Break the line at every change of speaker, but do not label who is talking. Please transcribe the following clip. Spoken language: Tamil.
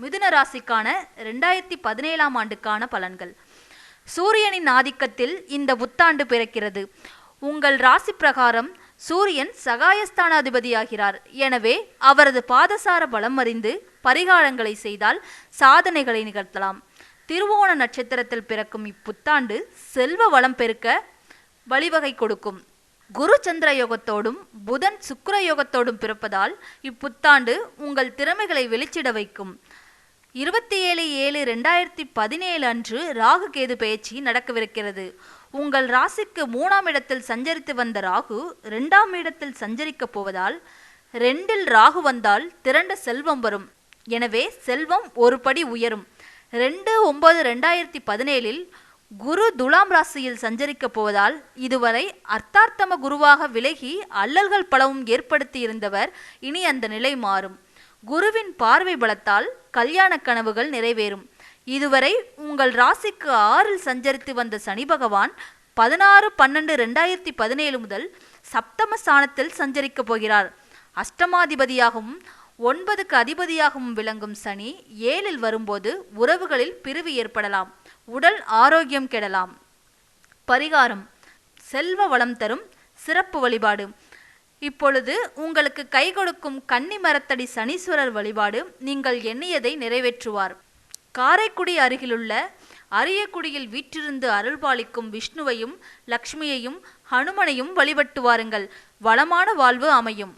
மிதுன ராசிக்கான ரெண்டாயிரத்தி பதினேழாம் ஆண்டுக்கான பலன்கள். சூரியனின் ஆதிக்கத்தில் இந்த புத்தாண்டு பிறக்கிறது. உங்கள் ராசி பிரகாரம் சூரியன் சகாயஸ்தானாதிபதியாகிறார். எனவே அவரது பாதசார பலம் அறிந்து பரிகாரங்களை செய்தால் சாதனைகளை நிகழ்த்தலாம். திருவோண நட்சத்திரத்தில் பிறக்கும் இப்புத்தாண்டு செல்வ வளம் பெருக்க வழிவகை கொடுக்கும். குரு சந்திர யோகத்தோடும் புதன் சுக்கர யோகத்தோடும் பிறப்பதால் இப்புத்தாண்டு உங்கள் திறமைகளை வெளிச்சிட வைக்கும். இருபத்தி ஏழு ஏழு ரெண்டாயிரத்தி பதினேழு அன்று ராகு கேது பயிற்சி நடக்கவிருக்கிறது. உங்கள் ராசிக்கு மூணாம் இடத்தில் சஞ்சரித்து வந்த ராகு ரெண்டாம் இடத்தில் சஞ்சரிக்கப் போவதால் ரெண்டில் ராகு வந்தால் திரண்ட செல்வம் வரும். எனவே செல்வம் ஒரு படி உயரும். ரெண்டு ஒன்பது ரெண்டாயிரத்தி பதினேழில் குரு துலாம் ராசியில் சஞ்சரிக்கப் போவதால் இதுவரை அர்த்தார்த்தம குருவாக விலகி அல்லல்கள் பலவும் ஏற்படுத்தி இருந்தவர் இனி அந்த நிலை மாறும். குருவின் பார்வை பலத்தால் கல்யாண கனவுகள் நிறைவேறும். இதுவரை உங்கள் ராசிக்கு ஆறில் சஞ்சரித்து வந்த சனி பகவான் பதினாறு பன்னெண்டு ரெண்டாயிரத்தி பதினேழு முதல் சப்தம ஸ்தானத்தில் சஞ்சரிக்கப் போகிறார். அஷ்டமாதிபதியாகவும் ஒன்பதுக்கு அதிபதியாகவும் விளங்கும் சனி ஏழில் வரும்போது உறவுகளில் பிரிவு ஏற்படலாம். உடல் ஆரோக்கியம் கெடலாம். பரிகாரம். செல்வ வளம் தரும் சிறப்பு வழிபாடு. இப்பொழுது உங்களுக்கு கை கொடுக்கும் கன்னி மரத்தடி சனீஸ்வரர் வழிபாடு நீங்கள் எண்ணியதை நிறைவேற்றுவார். காரைக்குடி அருகிலுள்ள அரியக்குடியில் வீற்றிருந்து அருள்பாலிக்கும் விஷ்ணுவையும் லக்ஷ்மியையும் ஹனுமனையும் வழிபட்டு வாருங்கள். வளமான வாழ்வு அமையும்.